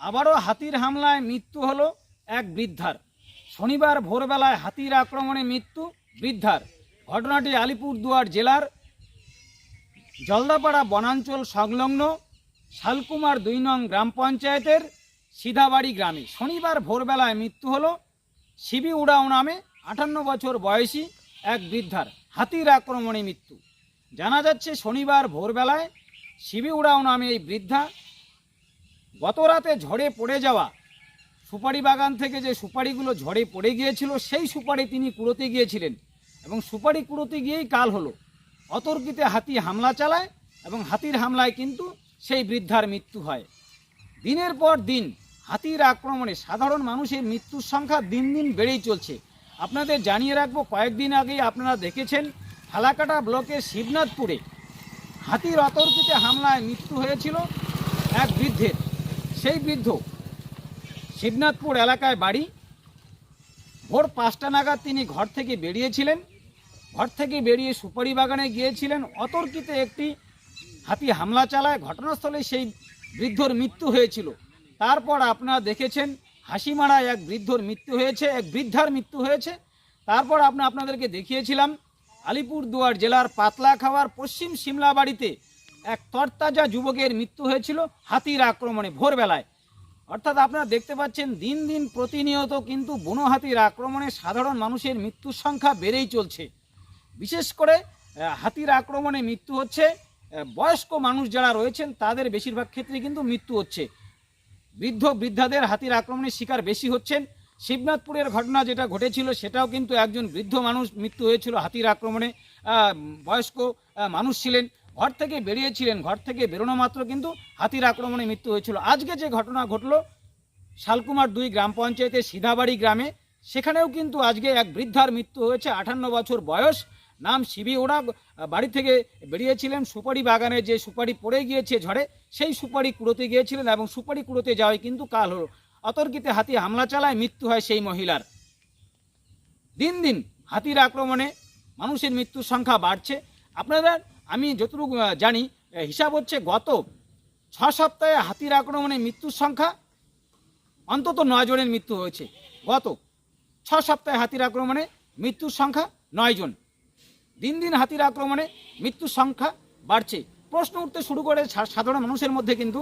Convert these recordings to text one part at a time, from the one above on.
আবারও হাতির হামলায় মৃত্যু হলো এক বৃদ্ধার। শনিবার ভোরবেলায় হাতির আক্রমণে মৃত্যু বৃদ্ধার। ঘটনাটি আলিপুরদুয়ার জেলার জলদাপাড়া বনাঞ্চল সংলগ্ন শালকুমার দুই নং গ্রাম পঞ্চায়েতের সিধাবাড়ি গ্রামে। শনিবার ভোরবেলায় মৃত্যু হলো শিবি উড়াও নামে আটান্ন বছর বয়সী এক বৃদ্ধার। হাতির আক্রমণে মৃত্যু। জানা যাচ্ছে শনিবার ভোরবেলায় শিবি উড়াও নামে এই বৃদ্ধা গত রাতে ঝড়ে পড়ে যাওয়া সুপারি বাগান থেকে যে সুপারিগুলো ঝড়ে পড়ে গিয়েছিল, সেই সুপারি তিনি কুড়োতে গিয়েছিলেন এবং সুপারি কুড়োতে গিয়েই কাল হলো। অতর্কিতে হাতি হামলা চালায় এবং হাতির হামলায় কিন্তু সেই বৃদ্ধার মৃত্যু হয়। দিনের পর দিন হাতির আক্রমণে সাধারণ মানুষের মৃত্যুর সংখ্যা দিন দিন বেড়েই চলছে। আপনাদের জানিয়ে রাখব, কয়েকদিন আগেই আপনারা দেখেছেন ফালাকাটা ব্লকের শিবনাথপুরে হাতির অতর্কিতে হামলায় মৃত্যু হয়েছিল এক বৃদ্ধের। সেই বৃদ্ধ শিবনাথপুর এলাকায় বাড়ি। ভোর পাঁচটা নাগাদ তিনি ঘর থেকে বেরিয়েছিলেন। ঘর থেকে বেরিয়ে সুপারি বাগানে গিয়েছিলেন। অতর্কিতে একটি হাতি হামলা চালায়। ঘটনাস্থলে সেই বৃদ্ধর মৃত্যু হয়েছিল। তারপর আপনারা দেখেছেন হাসিমারায় এক বৃদ্ধর মৃত্যু হয়েছে, এক বৃদ্ধার মৃত্যু হয়েছে। তারপর আপনি আপনাদেরকে দেখিয়েছিলাম আলিপুরদুয়ার জেলার পাতলা খাওয়ার পশ্চিম সিমলা বাড়িতে এক তরতাজা যুবকের মৃত্যু হয়েছিল হাতির আক্রমণে ভোরবেলায়। অর্থাৎ আপনারা দেখতে পাচ্ছেন, দিন দিন প্রতিনিয়ত কিন্তু বুনো হাতির আক্রমণে সাধারণ মানুষের মৃত্যুর সংখ্যা বেড়েই চলছে। বিশেষ করে হাতির আক্রমণে মৃত্যু হচ্ছে বয়স্ক মানুষ যারা রয়েছেন তাদের বেশিরভাগ ক্ষেত্রে কিন্তু মৃত্যু হচ্ছে। বৃদ্ধ বৃদ্ধাদের হাতির আক্রমণের শিকার বেশি হচ্ছেন। শিবনাথপুরের ঘটনা যেটা ঘটেছিল, সেটাও কিন্তু একজন বৃদ্ধ মানুষ মৃত্যু হয়েছিল হাতির আক্রমণে। বয়স্ক মানুষ ছিলেন। ঘর থেকে বেরিয়েছিলেন, ঘর থেকে বেরোনো মাত্র কিন্তু হাতির আক্রমণে মৃত্যু হয়েছিল। আজকে যে ঘটনা ঘটলো, শালকুমার দুই গ্রাম পঞ্চায়েতের সিধাবাড়ি গ্রামে, সেখানেও কিন্তু আজকে এক বৃদ্ধার মৃত্যু হয়েছে, আঠান্ন বছর বয়স। নাম শিবি ওরা বাড়ি থেকে বেরিয়েছিলেন, সুপারি বাগানে যে সুপারি পড়ে গিয়েছে ঝড়ে, সেই সুপারি কুড়োতে গিয়েছিলেন এবং সুপারি কুড়োতে যাওয়াই কিন্তু কাল হলো। অতর্কিতে হাতি হামলা চালায়, মৃত্যু হয় সেই মহিলার। দিন দিন হাতির আক্রমণে মানুষের মৃত্যুর সংখ্যা বাড়ছে। আপনারা আমি যতটুকু জানি হিসাব হচ্ছে গত ছ সপ্তাহে হাতির আক্রমণে মৃত্যুর সংখ্যা অন্তত নয় জনের মৃত্যু হয়েছে। গত ছ সপ্তাহে হাতির আক্রমণে মৃত্যুর সংখ্যা নয় জন। দিন দিন হাতির আক্রমণে মৃত্যুর সংখ্যা বাড়ছে। প্রশ্ন উঠতে শুরু করে সাধারণ মানুষের মধ্যে কিন্তু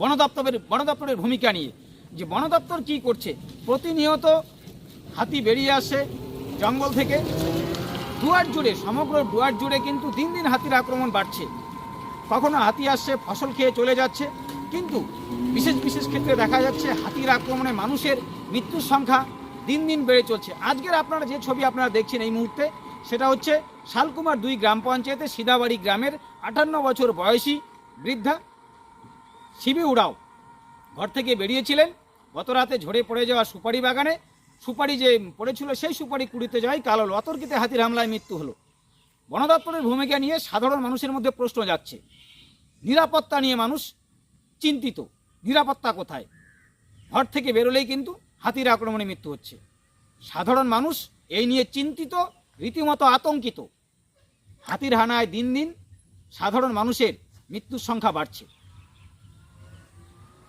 বন দপ্তরের বন দপ্তরের ভূমিকা নিয়ে যে বন দপ্তর কী করছে, প্রতিনিয়ত হাতি বেরিয়ে আসে জঙ্গল থেকে। ডুয়ার জুড়ে, সমগ্র ডুয়ার জুড়ে কিন্তু দিন দিন হাতির আক্রমণ বাড়ছে। কখনো হাতি আসছে, ফসল খেয়ে চলে যাচ্ছে, কিন্তু বিশেষ বিশেষ ক্ষেত্রে দেখা যাচ্ছে হাতির আক্রমণে মানুষের মৃত্যুর সংখ্যা দিন দিন বেড়ে চলছে। আজকের আপনারা যে ছবি আপনারা দেখছেন এই মুহূর্তে, সেটা হচ্ছে শালকুমার দুই গ্রাম পঞ্চায়েতের সিদাবাড়ি গ্রামের আটান্ন বছর বয়সী বৃদ্ধা শিবি উড়াও ঘর থেকে বেরিয়েছিলেন। গত রাতে ঝরে পড়ে যাওয়া সুপারি বাগানে সুপারি যে পড়েছিল, সেই সুপারি কুড়িতে যাওয়াই কাল হলো অতর্কিতে হাতির হামলায় মৃত্যু হলো। বন দপ্তরের ভূমিকা নিয়ে সাধারণ মানুষের মধ্যে প্রশ্ন যাচ্ছে। নিরাপত্তা নিয়ে মানুষ চিন্তিত। নিরাপত্তা কোথায়? ঘর থেকে বেরোলেই কিন্তু হাতির আক্রমণে মৃত্যু হচ্ছে। সাধারণ মানুষ এই নিয়ে চিন্তিত, রীতিমতো আতঙ্কিত। হাতির হানায় দিন দিন সাধারণ মানুষের মৃত্যুর সংখ্যা বাড়ছে।